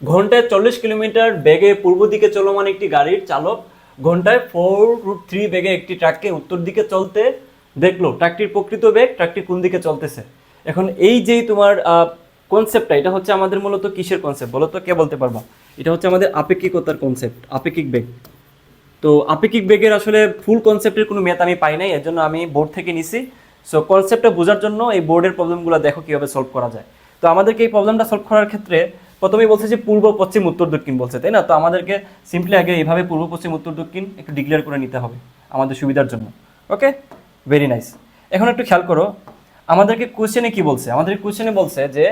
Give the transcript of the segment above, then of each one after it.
ঘন্টায় চল্লিশ কিলোমিটার বেগে পূর্ব দিকে চলমান একটি গাড়ির চালক ঘন্টায় ফোর রুট থ্রি বেগে একটি ট্রাককে উত্তর দিকে চলতে দেখল। ট্রাকটির প্রকৃত বেগ, ট্রাকটি কোন দিকে চলতেছে? এখন এই যেই তোমার কনসেপ্টটা এটা হচ্ছে আমাদের মূলত কিসের কনসেপ্ট বলো তো কে বলতে পারবা? এটা হচ্ছে আমাদের আপেক্ষিকতার কনসেপ্ট আপেক্ষিক বেগ। তো আপেক্ষিক বেগের আসলে ফুল কনসেপ্টের কোনো মেয়াদ আমি পাই নাই এর জন্য আমি বোর্ড থেকে নিছি। সো কনসেপ্টটা বোঝার জন্য এই বোর্ডের প্রবলেমগুলো দেখো কীভাবে সলভ করা যায়। তো আমাদেরকে এই প্রবলেমটা সলভ করার ক্ষেত্রে প্রথমেই বলছে যে পূর্ব, পশ্চিম, উত্তর, দক্ষিণ বলছে, তাই না? তো আমাদেরকে সিম্পলি আগে এইভাবে পূর্ব, পশ্চিম, উত্তর, দক্ষিণ একটু ডিক্লেয়ার করে নিতে হবে আমাদের সুবিধার জন্য। ওকে ভেরি নাইস এখন একটু খেয়াল করো, আমাদেরকে কোশ্চেনে কি বলছে? আমাদের কোশ্চেনে বলছে যে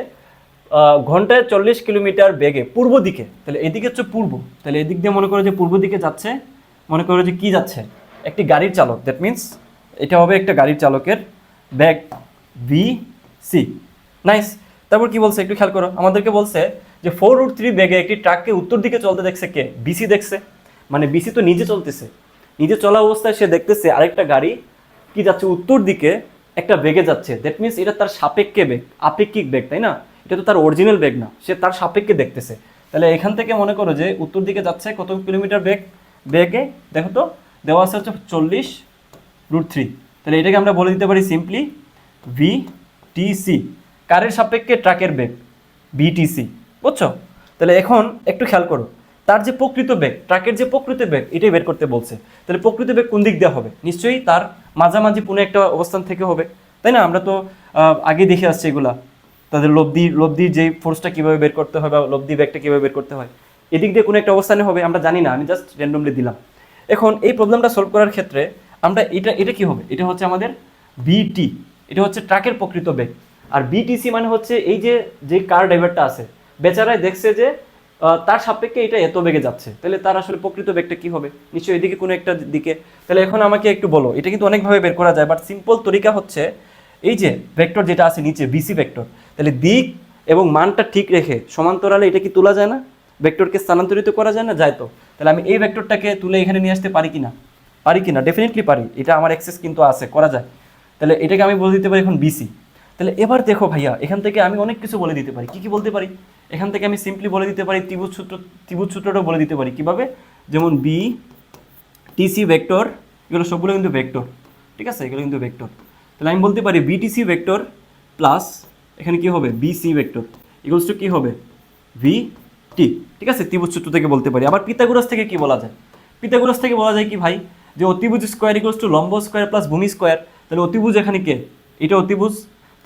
ঘন্টায় চল্লিশ কিলোমিটার বেগে পূর্ব দিকে, তাহলে এদিকে হচ্ছে পূর্ব, তাহলে এদিক দিয়ে মনে করো যে পূর্ব দিকে যাচ্ছে, মনে করো যে কি যাচ্ছে? একটি গাড়ির চালক দ্যাট মিন্স এটা হবে একটা গাড়ির চালকের ব্যাগ বি সি নাইস তারপর কি বলছে? একটু খেয়াল করো, আমাদেরকে বলছে যে ফোর রুট থ্রি ব্যাগে একটি ট্রাককে উত্তর দিকে চলতে দেখছে কে? বিসি দেখছে। মানে বিসি তো নিজে চলতেছে। নিজে চলা অবস্থায় সে দেখতেছে আরেকটা গাড়ি কি যাচ্ছে উত্তর দিকে একটা বেগে যাচ্ছে। দ্যাট মিনস এটা তার সাপেক্ষে বেগ, আপেক্ষিক বেগ, তাই না? এটা তো তার অরিজিনাল বেগ না। সে তার সাপেক্ষে দেখতেছে। তাহলে এখান থেকে মনে করো যে উত্তর দিকে যাচ্ছে কত কিলোমিটার বেগ? বেগে, দেখো তো, দেওয়া আছে হচ্ছে চল্লিশ রুট থ্রি তাহলে এটাকে আমরা বলে দিতে পারি সিম্পলি ভি টি সি কারের সাপেক্ষে ট্রাকের বেগ? বিটিসি বুঝছ? তাহলে এখন একটু খেয়াল করো। তার যে প্রকৃত বেগ, ট্রাকের যে প্রকৃত বেগ, এটাই বের করতে বলছে। তাহলে প্রকৃত বেগ কোন দিক দেওয়া হবে? নিশ্চয়ই তার মাঝামাঝি পুনে একটা অবস্থান থেকে হবে। তাই না? আমরা তো আগে দেখে আসছি এগুলা। তাদের লব্ধি, লব্ধির যে ফোর্সটা কীভাবে বের করতে হয় বা লব্ধি বেগটা কীভাবে বের করতে হয়। এদিক দিয়ে কোনো একটা অবস্থানে হবে, আমরা জানি না, আমি জাস্ট র্যান্ডমলি দিলাম। এখন এই প্রবলেমটা সলভ করার ক্ষেত্রে আমরা এটা এটা কি হবে? এটা হচ্ছে আমাদের বিটি এটা হচ্ছে ট্রাকের প্রকৃত বেগ। আর বিটিসি মানে হচ্ছে এই যে যে কার ড্রাইভারটা আছে বেচারায় দেখছে যে তার সাপেক্ষে এটা এত বেগে যাচ্ছে। তাহলে তার আসলে প্রকৃত বেগটা কি হবে? নিশ্চয়ই এদিকে কোনো একটা দিকে। তাহলে এখন আমাকে একটু বলো, এটা কিন্তু অনেকভাবে বের করা যায় বাট সিম্পল তরিকা হচ্ছে, এই যে ভেক্টর যেটা আছে নিচে বিসি ভেক্টর তাহলে দিক এবং মানটা ঠিক রেখে সমান্তরালে এটা কি তোলা যায় না? ভেক্টরকে স্থানান্তরিত করা যায় না? যায় তো। তাহলে আমি এই ভেক্টরটাকে তুলে এখানে নিয়ে আসতে পারি কিনা? পারি কিনা? ডেফিনেটলি পারি। এটা আমার অ্যাক্সেস কিন্তু আছে, করা যায়। তাহলে এটাকে আমি বলে দিতে পারি এখন বিসি তাহলে এবার দেখো ভাইয়া, এখান থেকে আমি অনেক কিছু বলে দিতে পারি। কি কি বলতে পারি? এখান থেকে আমি সিম্পলি বলে দিতে পারি, ত্রিভুজ সূত্র, ত্রিভুজ সূত্রটাও বলে দিতে পারি। কীভাবে? যেমন বি টিসি ভেক্টর এগুলো সবগুলো কিন্তু ভেক্টর ঠিক আছে? এগুলো কিন্তু ভেক্টর তাহলে আমি বলতে পারি বিটিসি ভেক্টর প্লাস এখানে কি হবে? বিসি ভেক্টর ইকুয়ালস টু কী হবে? ভি টি ঠিক আছে? ত্রিভুজ সূত্র থেকে বলতে পারি। আবার পিতাগোরাস থেকে কি বলা যায়? পিতাগোরাস থেকে বলা যায় কি ভাই? যে অতিভুজ স্কোয়ার ইকুয়ালস টু লম্ব স্কোয়ার প্লাস ভূমি স্কোয়ার তাহলে অতিভুজ এখানে কে? এটা অতিভুজ।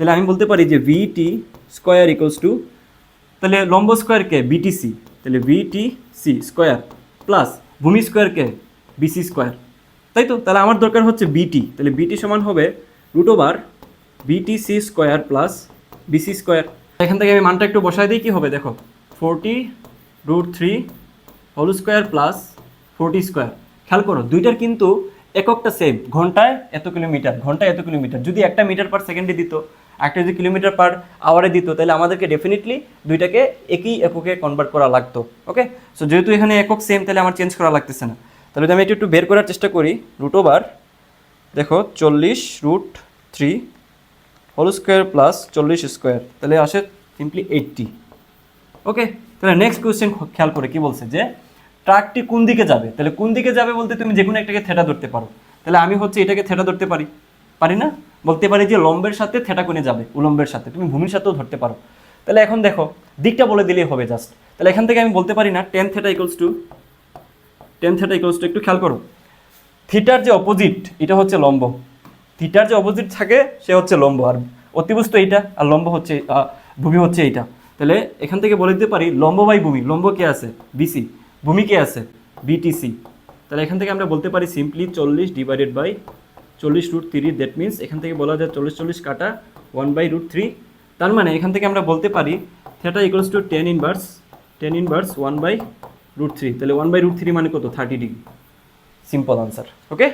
তাহলে আমি বলতে পারি যে ভিটি স্কোয়ার ইকুয়ালস টু তাহলে লম্ব স্কোয়ার কে বিটিসি তাহলে বিটিসি স্কোয়ার প্লাস ভূমি স্কোয়ার কে বিসি স্কোয়ার তাই তো? তাহলে আমার দরকার হচ্ছে বিটি তাহলে বিটি সমান হবে root over BTC square plus BC square এখান থেকে আমি মানটা একটু বসায় দিই, কি হবে দেখো? Forty root three whole square plus forty square খেয়াল করো, দুইটার কিন্তু এককটা সেম ঘন্টায় এত কিলোমিটার, ঘন্টায় এত কিলোমিটার। যদি একটা মিটার পার সেকেন্ডে দিত একটা যদি কিলোমিটার পার আওয়ারে দিত, তাহলে আমাদেরকে ডেফিনেটলি দুইটাকে একই এককে কনভার্ট করা লাগতো ওকে সো যেহেতু এখানে একক সেম তাহলে আমার চেঞ্জ করা লাগতেছে না। তাহলে যদি আমি এটা একটু বের করার চেষ্টা করি রুট ওভার দেখো, চল্লিশ root three whole square plus চল্লিশ স্কোয়ার তাহলে আসে সিম্পলি এইটটি ওকে তাহলে নেক্সট কোয়েশ্চেন খেয়াল করে কি বলছে যে, ট্রাকটি কোন দিকে যাবে? তাহলে কোন দিকে যাবে বলতে তুমি যে কোনো একটাকে থেটা ধরতে পারো। তাহলে আমি হচ্ছে এটাকে থেটা ধরতে পারি। পারি না? বলতে পারি যে লম্বের সাথে থেটা কোণে যাবে, উলম্বের সাথে। তুমি ভূমির সাথেও ধরতে পারো। তাহলে এখন দেখো, দিকটা বলে দিলেই হবে জাস্ট তাহলে এখান থেকে আমি বলতে পারি না tan theta equals to tan theta equals to একটু খেয়াল করো। থিটার যে অপোজিট এটা হচ্ছে লম্ব। থিটার যে অপোজিট থাকে, সে হচ্ছে লম্ব। আর অতিভুজ তো এইটা, আর লম্ব হচ্ছে ভূমি হচ্ছে এইটা। তাহলে এখান থেকে বলে দিতে পারি, লম্ব বাই ভূমি। লম্ব কে আছে? বিসি ভূমি কে আছে? বিটিসি তাহলে এখান থেকে আমরা বলতে পারি সিম্পলি চল্লিশ ডিভাইডেড বাই চল্লিশ রুট থ্রি দ্যাট মিনস এখান থেকে বলা যায় চল্লিশ চল্লিশ কাটা ওয়ান বাই রুট থ্রি তার মানে এখান থেকে আমরা বলতে পারি theta equals to tan inverse tan inverse one by root three তাহলে ওয়ান বাই রুট থ্রি মানে কত? Thirty degree simple answer okay